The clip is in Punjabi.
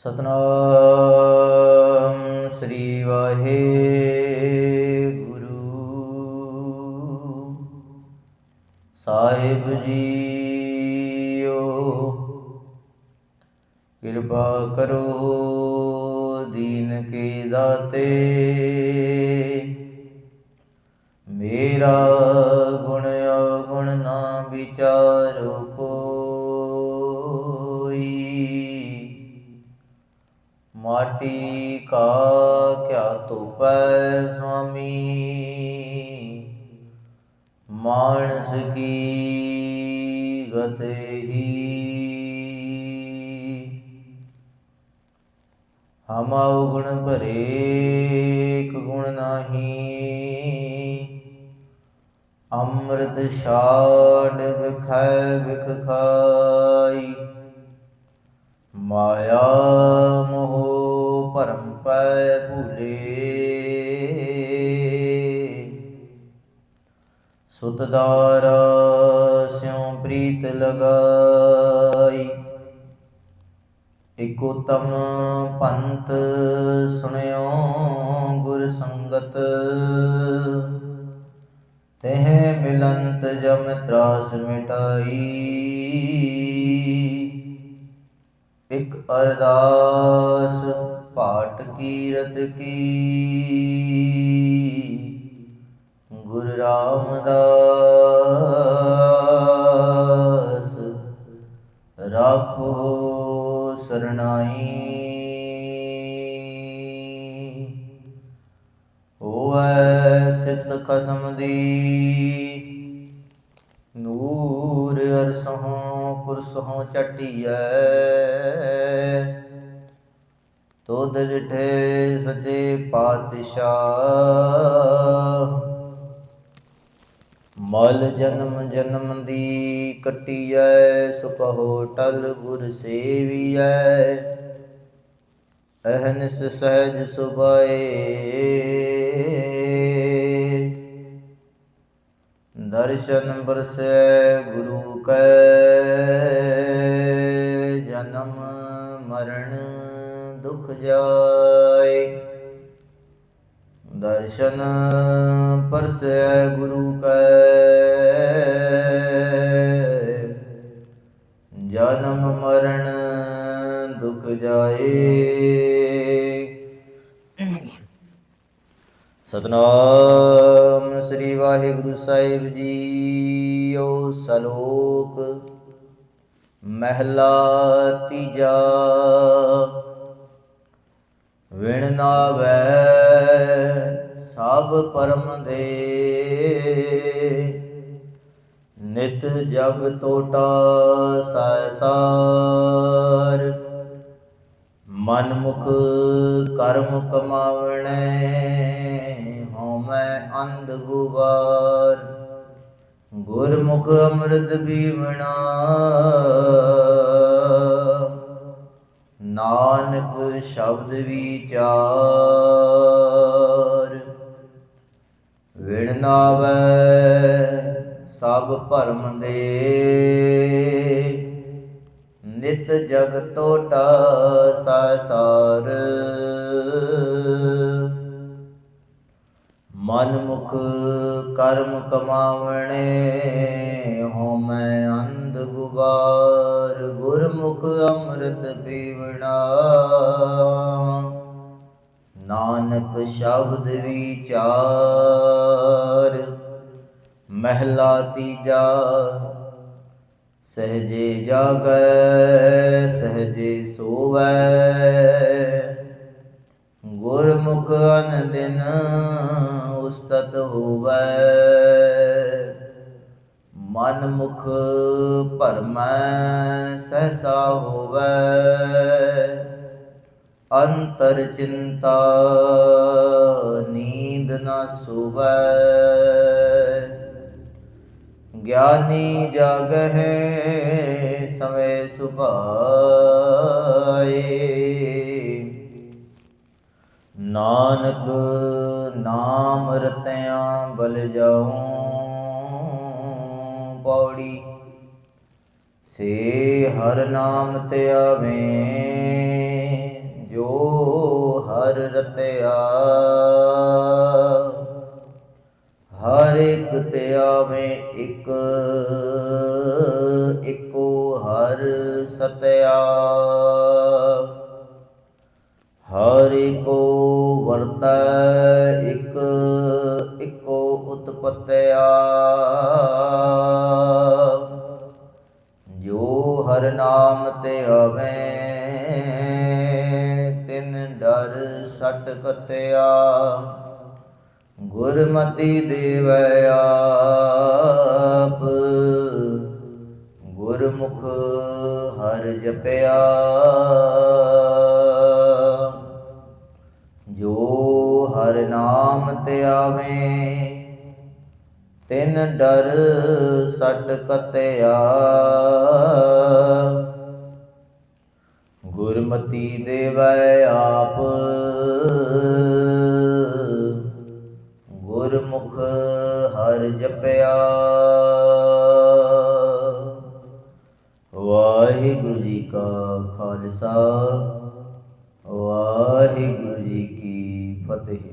ਸਤਨਾਮ ਸ੍ਰੀ ਵਾਹਿਗੁਰੂ। ਸਾਹਿਬ ਜੀਓ ਕਿਰਪਾ ਕਰੋ ਦੀਨ ਕੇ ਦਾਤੇ। ਮੇਰਾ ਕਿਆ ਧੋਪੈ ਸੁਆਮੀ, ਮਾਨਸ ਕੀ ਗਤਹੀ ਹਮ ਗੁਣ ਭਰੇ, ਇੱਕ ਗੁਣ ਨਾਹੀ। ਅੰਮ੍ਰਿਤ ਛਾੜ ਵਿਖੈ ਵਿਖ ਖਾਈ। ਮਾਇਆ ਸੁਤਦਾਰ ਸਿਉ ਪ੍ਰੀਤ ਲਗਾਈ। ਇਕ ਉਤਮ ਪੰਥ ਸੁਣਿਓ ਗੁਰ ਸੰਗਤ। ਤਹ ਮਿਲੰਤ ਜਮ ਤਰਾਸ ਮਿਟਾਈ। ਇਕ ਅਰਦਾਸ ਪਾਠ ਕੀਰਤ ਕੀ। ਰਾਮਦਾਸ। ਰਾਖੋ ਸਰਣਾਈ। ਹੋਵੈ ਸਿਫਤ ਖਸਮ ਦੀ। ਨੂਰ ਅਰਸਹੋਂ ਪੁਰਸਹੋਂ ਚਟਿਐ ਤੋਦ ਜਿਠੇ ਸਜੇ ਪਾਤਸ਼ਾਹ। ਮਲ ਜਨਮ ਜਨਮ ਦੀ ਕਟਿਐ, ਸੁਖ ਹੋਟਲ ਗੁਰ ਸੇਵੀਐ। ਅਹਨਿਸ ਸਹਿਜ ਸੁਭਾਏ। ਦਰਸ਼ਨ ਬਰਸੈ ਗੁਰੂ ਕੈ, ਜਨਮ ਮਰਨ ਦੁਖ ਜਾਏ। ਦਰਸ਼ਨ ਪਰਸੈ ਗੁਰੂ ਕੈ। ਜਨਮ ਮਰਨ ਦੁਖ ਜਾਏ। ਸਤਨਾਮ ਸ੍ਰੀ ਵਾਹਿਗੁਰੂ ਸਾਹਿਬ ਜੀ ਓ ਸਲੋਕ। ਮਹਿਲਾ ਤੀਜਾ। ਵਿਣ ਨਾਵੈ ਸਭ ਪਰਮ ਦੇ। ਨਿਤ ਜਗ ਤੋਟਾ ਸੈਸਾਰ ਮਨ ਮੁਖ ਕਰਮ ਕਮਾਵਣੈ, ਹਉਮੈ ਅੰਧ ਗੁਬਾਰ। ਗੁਰਮੁਖ ਅੰਮ੍ਰਿਤ ਬੀਵਣਾ ਨਾਨਕ ਸ਼ਬਦ ਵਿਚਾਰ। ਵਿਣ ਸਭ ਭਰਮ ਦੇ। ਨਿਤ ਜਗ ਟੋਟਾ ਸਾਸਾਰ ਮਨ ਮੁਖ ਕਰਮ ਕਮਾਵਣੇ ਮੈਂ ਅੰਧ ਗੁਬਾਰ, ਗੁਰਮੁਖ ਅੰਮ੍ਰਿਤ ਪੀਵਣਾ। ਨਾਨਕ ਸ਼ਬਦ ਵਿਚਾਰ, ਮਹਿਲਾ ਤੀਜਾ, ਸਹਜੇ ਜਾਗੈ, ਸਹਜੇ ਸੋਵੈ। ਗੁਰਮੁਖ ਅਨ ਦਿਨ ਉਸਤਤ ਹੋਵੈ। ਮਨ ਮੁਖ ਭਰਮੈ, ਸਹਸਾ ਹੋਵੇ। ਅੰਤਰ ਚਿੰਤਾ ਨੀਂਦ ਨਾ ਸੁਵੈ। ਗਿਆਨੀ ਜਾਗਹਿ ਸਵੇ ਸੁਭਾਏ। ਨਾਨਕ ਨਾਮ ਰਤਿਆਂ ਬਲ ਜਾਉ ਪੌੜੀ। ਸੇ ਹਰ ਨਾਮ ਧਿਆਵੇਂ ਜੋ ਹਰ ਰਤਿਆ। ਹਰ ਇੱਕ ਧਿਆਵੇਂ ਇੱਕ, ਇੱਕੋ ਹਰ ਸਤਿਆ। ਹਰ ਇੱਕੋ ਵਰਤੈ, ਇੱਕ, ਇੱਕੋ ਉਤਪਤਿਆ। ਜੋ ਹਰ ਨਾਮ ਤੇ ਆਵੇ, ਤਿਨ ਡਰ ਸਟ ਕਤਿਆ। ਗੁਰਮਤੀ ਦੇਵੈ ਆਪ, ਗੁਰਮੁਖ ਹਰ ਜਪਿਆ। ਤੇ ਆਵੇ। ਤਿਨ ਡਰ ਸਟ ਕਤਿਆ ਗੁਰਮਤੀ ਦੇਵੈ ਆਪ। ਗੁਰਮੁਖ ਹਰ ਜਪਿਆ। ਵਾਹਿਗੁਰੂ ਜੀ ਕਾ ਖਾਲਸਾ। ਵਾਹਿਗੁਰੂ ਜੀ ਕੀ ਫਤਿਹ।